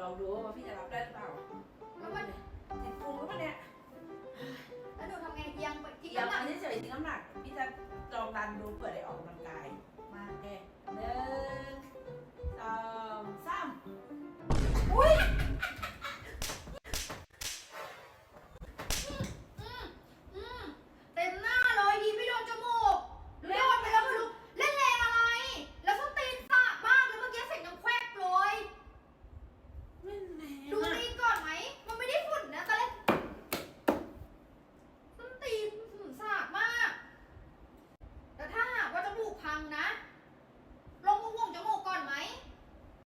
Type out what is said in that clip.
ลองดูว่าพี่จะรับได้หรือเปล่าแล้วมันติดพุงหรืเล่าเนี่ยแล้วหนูทำไงยัยงไงอันนี้เฉยๆทิ้งน้ำหนักพี่จะลองดันดูเผื่อได้ออกกำลังกาย